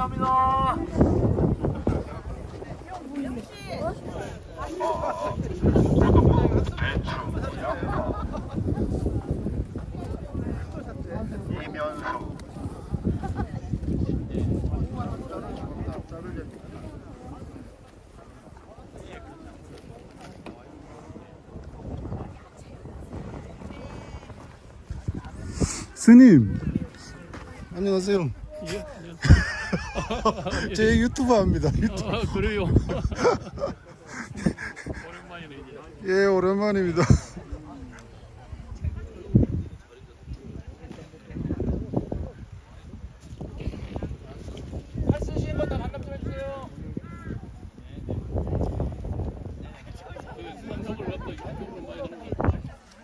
감사합니다. 이면수 스님 안녕하세요 예? 제 유튜버입니다. 유튜... 아 그래요. 오랜만이네 이제. 예 오랜만입니다.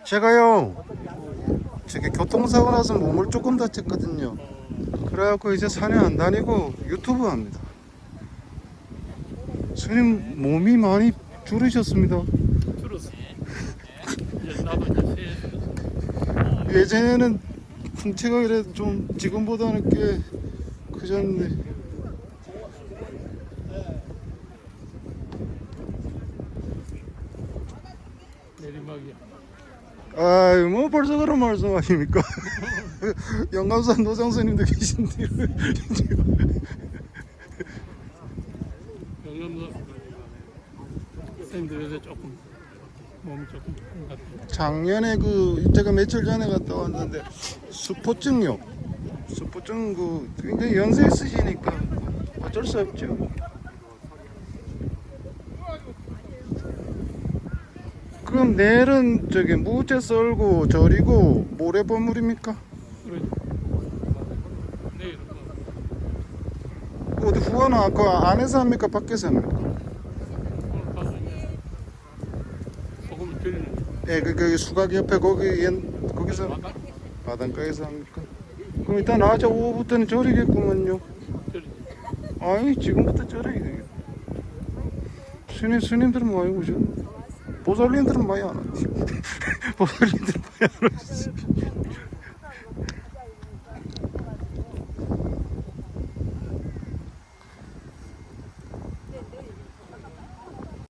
제가요 저기 교통사고 나서 몸을 조금 다쳤거든요. 그래갖고 이제 산에 안 다니고 유튜브 합니다. 스님 몸이 많이 줄으셨습니다. 들었어. 이제 나도 이제 새 예전에는 풍채가 이래 좀 지금보다는 꽤 크셨는데 내리막이야. 아유 뭐 벌써 그런 말씀 아닙니까 영감산 노장스님도 계신데 영남도 선생님도 요새 조금 몸이 조금 같아요. 작년에 그 제가 며칠 전에 갔다 왔는데 수포증요 수포증 그 굉장히 연세 있으시니까 어쩔 수 없죠 그럼 내일은 저기 무채 썰고 절이고 모래 버물입니까? 그래. 내일 어디 후원은 그 안에서 합니까 밖에서 합니까? 소금을 예, 그, 그 수각 옆에 거기 옛 거기서 아까 바닷가에서 합니까? 그럼 일단 낮에 오후부터는. 드리는 아니 지금부터 절어야 되겠. 스님 스님들은 많이 오셨네. 보살님들은 많이 안 왔지. 보살님들은 많이 안 오셨지.